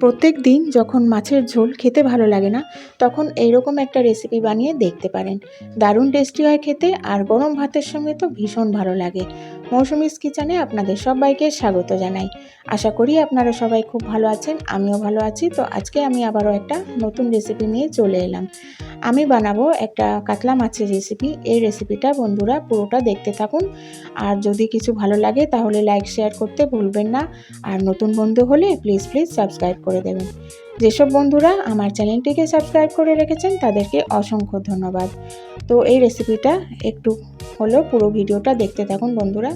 প্রত্যেক দিন যখন মাছের ঝোল খেতে ভালো লাগে না, তখন এইরকম একটা রেসিপি বানিয়ে দেখতে পারেন। দারুণ টেস্টি হয় খেতে আর গরম ভাতের সঙ্গে তো ভীষণ ভালো লাগে। মৌসুমিস কিচেনে আপনাদের সবাইকে স্বাগত জানাই। আশা করি আপনারা সবাই খুব ভালো আছেন, আমিও ভালো আছি। তো আজকে আমি আবারও একটা নতুন রেসিপি নিয়ে চলে এলাম। আমি বানাবো একটা কাতলা মাছের রেসিপি এই রেসিপিটা বন্ধুরা পুরোটা দেখতে থাকুন। আর যদি কিছু ভালো লাগে তাহলে লাইক শেয়ার করতে ভুলবেন না। আর নতুন বন্ধু হলে প্লিজ প্লিজ সাবস্ক্রাইব করে দেবেন। যেসব বন্ধুরা আমার চ্যানেলটিকে সাবস্ক্রাইব করে রেখেছেন তাদেরকে অসংখ্য ধন্যবাদ। তো এই রেসিপিটা একটু হলেও পুরো ভিডিওটা দেখতে থাকুন বন্ধুরা।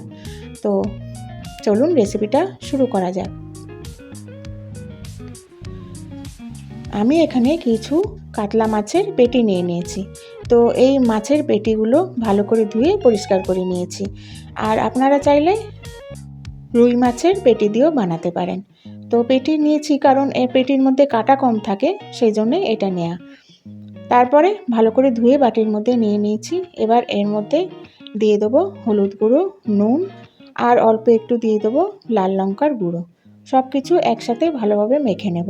তো চলুন রেসিপিটা শুরু করা যাক। আমি এখানে কিছু কাতলা মাছের পেটি নিয়ে নিয়েছি। তো এই মাছের পেটিগুলো ভালো করে ধুয়ে পরিষ্কার করে নিয়েছি। আর আপনারা চাইলে রুই মাছের পেটি দিয়েও বানাতে পারেন। তো পেটি নিয়েছি কারণ এর পেটির মধ্যে কাটা কম থাকে, সেই জন্যে এটা নেয়া। তারপরে ভালো করে ধুয়ে বাটির মধ্যে নিয়ে নিয়েছি। এবার এর মধ্যে দিয়ে দেবো হলুদ গুঁড়ো, নুন আর অল্প একটু দিয়ে দেবো লাল লঙ্কার গুঁড়ো। সব কিছু একসাথে ভালোভাবে মেখে নেব।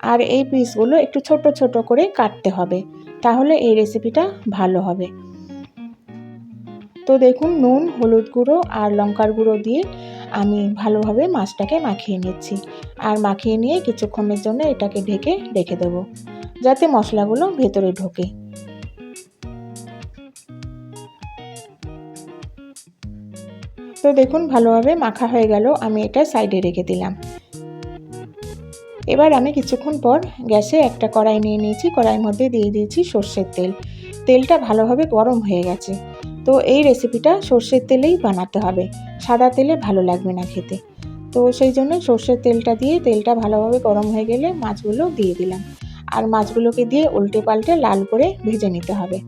আর এই পিসগুলো একটু ছোট ছোট করে কাটতে হবে, তাহলে এই রেসিপিটা ভালো হবে। তো দেখুন, নুন, হলুদ গুঁড়ো আর লঙ্কার গুঁড়ো দিয়ে আমি ভালোভাবে মাছটাকে মাখিয়ে নিচ্ছি। আর মাখিয়ে নিয়ে কিছুক্ষণের জন্য এটাকে ঢেকে রেখে দেবো, যাতে মশলাগুলো ভেতরে ঢোকে। তো দেখুন, ভালোভাবে মাখা হয়ে গেল, আমি এটা সাইডে রেখে দিলাম। এবার আমি কিছুক্ষণ পর গ্যাসে একটা কড়াই নিয়ে নিয়েছি, কড়াইয়ের মধ্যে দিয়ে দিয়েছি সর্ষের তেল। তেলটা ভালোভাবে গরম হয়ে গেছে। তো এই রেসিপিটা সর্ষের তেলেই বানাতে হবে। সাদা তেলে ভালো লাগবে না খেতে। তো সেই জন্য সর্ষের তেলটা দিয়ে, তেলটা ভালোভাবে গরম হয়ে গেলে মাছগুলো দিয়ে দিলাম। আর মাছগুলোকে দিয়ে উল্টে পাল্টে লাল করে ভেজে নিতে হবে।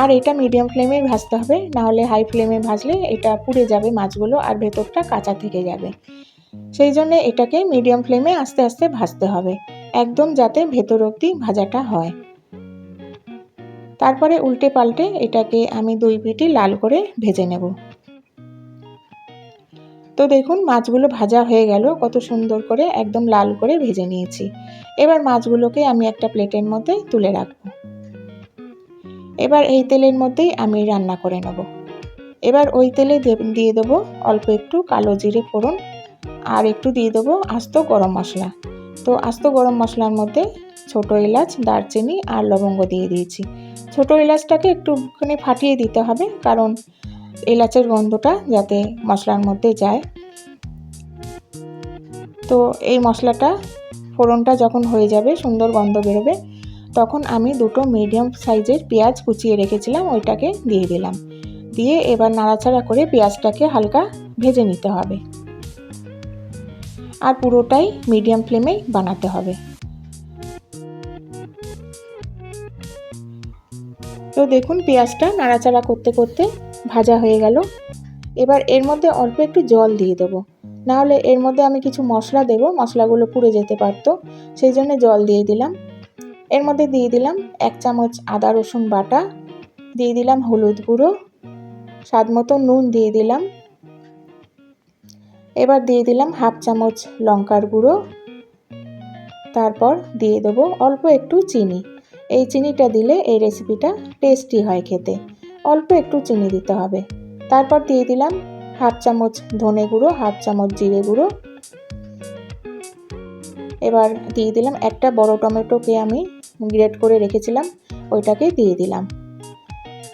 আর এটা মিডিয়াম ফ্লেমে ভাজতে হবে, নাহলে হাই ফ্লেমে ভাজলে এটা পুড়ে যাবে মাছগুলো আর ভেতরটা কাঁচা থেকে যাবে। সেই জন্য এটাকে মিডিয়াম ফ্লেমে আস্তে আস্তে ভাজতে হবে, একদম যাতে ভেতর অবধি ভাজাটা হয়। তারপরে উল্টে পাল্টে এটাকে আমি দুই পিটি লাল করে ভেজে নেব। তো দেখুন, মাছগুলো ভাজা হয়ে গেল, কত সুন্দর করে একদম লাল করে ভেজে নিয়েছি। এবার মাছগুলোকে আমি একটা প্লেটের মধ্যে তুলে রাখব। এবার এই তেলের মধ্যেই আমি রান্না করে নেব। এবার ওই তেলে দিয়ে দেবো অল্প একটু কালো জিরে ফোড়ন আর একটু দিয়ে দেবো আস্ত গরম মশলা। তো আস্ত গরম মশলার মধ্যে ছোট এলাচ, দারচিনি আর লবঙ্গ দিয়ে দিয়েছি। ছোট এলাচটাকে একটুখানি ফাটিয়ে দিতে হবে কারণ এলাচের গন্ধটা যাতে মশলার মধ্যে যায়। তো এই মশলাটা ফোড়নটা যখন হয়ে যাবে, সুন্দর গন্ধ বেরোবে, তখন আমি দুটো মিডিয়াম সাইজের পেঁয়াজ কুচিয়ে রেখেছিলাম, ওইটাকে দিয়ে দিলাম। দিয়ে এবার নাড়াচাড়া করে পেঁয়াজটাকে হালকা ভেজে নিতে হবে। আর পুরোটাই মিডিয়াম ফ্লেমেই বানাতে হবে। তো দেখুন, পেঁয়াজটা নাড়াচাড়া করতে করতে ভাজা হয়ে গেল। এবার এর মধ্যে অল্প একটু জল দিয়ে দেবো। নাহলে এর মধ্যে আমি কিছু মশলা দেব, মশলাগুলো পুড়ে যেতে পারতো, সেই জন্য জল দিয়ে দিলাম। এর মধ্যে দিয়ে দিলাম এক চামচ আদা রসুন বাটা, দিয়ে দিলাম হলুদ গুঁড়ো, স্বাদ মতো নুন দিয়ে দিলাম। এবার দিয়ে দিলাম হাফ চামচ লঙ্কার গুঁড়ো। তারপর দিয়ে দেবো অল্প একটু চিনি। এই চিনিটা দিলে এই রেসিপিটা টেস্টি হয় খেতে। অল্প একটু চিনি দিতে হবে। তারপর দিয়ে দিলাম হাফ চামচ ধনে গুঁড়ো, হাফ চামচ জিরে গুঁড়ো। এবার দিয়ে দিলাম একটা বড় টমেটোকে আমি গ্রেট করে রেখেছিলাম, ওইটাকে দিয়ে দিলাম।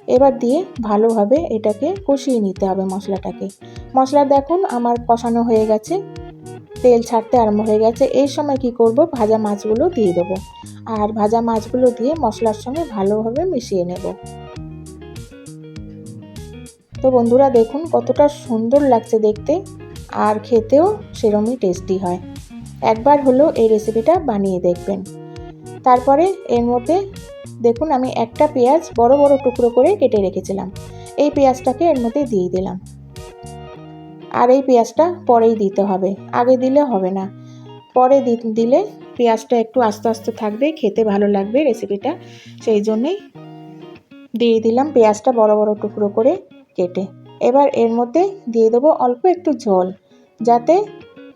এবার দিয়ে ভালোভাবে এটাকে কষিয়ে নিতে হবে মশলাটাকে। মশলা দেখুন, আমার কষানো হয়ে গেছে। তেল ছাড়তে আরম্ভ হয়ে গেছে। এই সময় কি করব? ভাজা মাছগুলো দিয়ে দেবো। আর ভাজা মাছগুলো দিয়ে মশলার সঙ্গে ভালোভাবে মিশিয়ে নেব। তো বন্ধুরা, দেখুন কতটা সুন্দর লাগছে দেখতে। আর খেতেও সেরমই টেস্টি হয়। একবার হলো এই রেসিপিটা বানিয়ে দেখবেন। তারপরে এর মধ্যে দেখুন, আমি একটা পেঁয়াজ বড় বড় টুকরো করে কেটে রেখেছিলাম। এই পেঁয়াজটাকে এর মধ্যে দিয়ে দিলাম। আর এই পেঁয়াজটা পরেই দিতে হবে। আগে দিলে হবে না। পরে দিলে পেঁয়াজটা একটু আস্তে আস্তে থাকবে, খেতে ভালো লাগবে রেসিপিটা সেই জন্যেই দিয়ে দিলাম পেঁয়াজটা বড় বড় টুকরো করে কেটে। এবার এর মধ্যে দিয়ে দেবো অল্প একটু জল, যাতে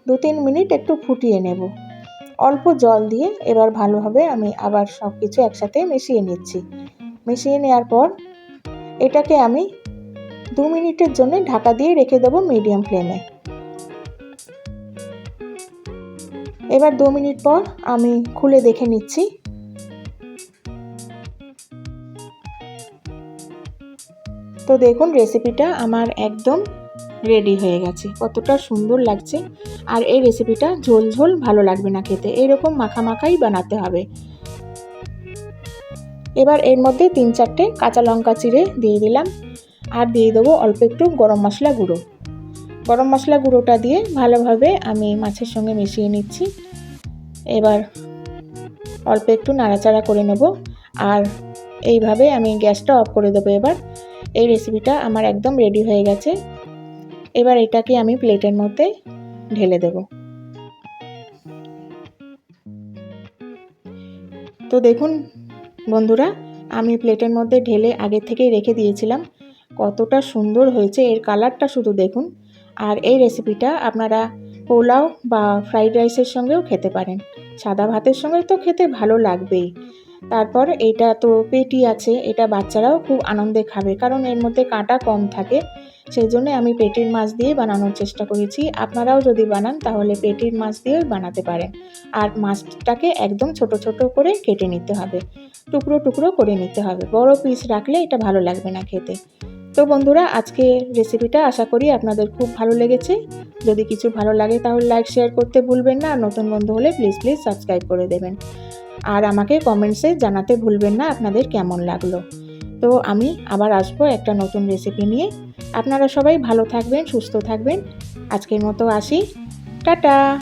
দু তিন মিনিট একটু ফুটিয়ে নেব। অল্প জল দিয়ে এবার ভালোভাবে আমি আবার সব কিছু একসাথে মিশিয়ে নিচ্ছি। মিশিয়ে নেওয়ার পর এটাকে আমি দু মিনিটের জন্য ঢাকা দিয়ে রেখে দেবো মিডিয়াম ফ্লেমে। এবার দু মিনিট পর আমি খুলে দেখে নিচ্ছি। তো দেখুন রেসিপিটা আমার একদম রেডি হয়ে গেছে। কতটা সুন্দর লাগছে। আর এই রেসিপিটা ঝোল ঝোল ভালো লাগবে না খেতে। এইরকম মাখা মাখাই বানাতে হবে। এবার এর মধ্যে তিন চারটে কাঁচা লঙ্কা চিড়ে দিয়ে দিলাম। আর দিয়ে দেবো অল্প একটু গরম মশলা গুঁড়ো। গরম মশলা গুঁড়োটা দিয়ে ভালোভাবে আমি মাছের সঙ্গে মিশিয়ে নিচ্ছি। এবার অল্প একটু নাড়াচাড়া করে নেব আর এইভাবে আমি গ্যাসটা অফ করে দেবো এবার। এই রেসিপিটা আমার একদম রেডি হয়ে গেছে। এবার এটাকে আমি প্লেটের মধ্যে ঢেলে দেব। তো দেখুন বন্ধুরা, আমি প্লেটের মধ্যে ঢেলে আগে থেকেই রেখে দিয়েছিলাম। কতটা সুন্দর হয়েছে এর কালারটা শুধু দেখুন। আর এই রেসিপিটা আপনারা পোলাও বা ফ্রাইড রাইসের সঙ্গেও খেতে পারেন। সাদা ভাতের সঙ্গে তো খেতে ভালো লাগবেই। তারপর এটা তো পেটি আছে, এটা বাচ্চারাও খুব আনন্দে খাবে, কারণ এর মধ্যে কাঁটা কম থাকে। সেই জন্য আমি পেটির মাছ দিয়ে বানানোর চেষ্টা করেছি। আপনারাও যদি বানান, তাহলে পেটির মাছ দিয়েও বানাতে পারেন। আর মাছটাকে একদম ছোট ছোট করে কেটে নিতে হবে। টুকরো টুকরো করে নিতে হবে। বড় পিস রাখলে এটা ভালো লাগবে না খেতে। তো বন্ধুরা, আজকে রেসিপিটা আশা করি আপনাদের খুব ভালো লেগেছে। যদি কিছু ভালো লাগে তাহলে লাইক শেয়ার করতে ভুলবেন না। আর নতুন বন্ধু হলে প্লিজ প্লিজ সাবস্ক্রাইব করে দেবেন। আর আমাকে কমেন্টসে জানাতে ভুলবেন না আপনাদের কেমন লাগল। তো আমি আবার আসব একটা নতুন রেসিপি নিয়ে। আপনারা সবাই ভালো থাকবেন, সুস্থ থাকবেন। আজকের মতো আসি। টাটা!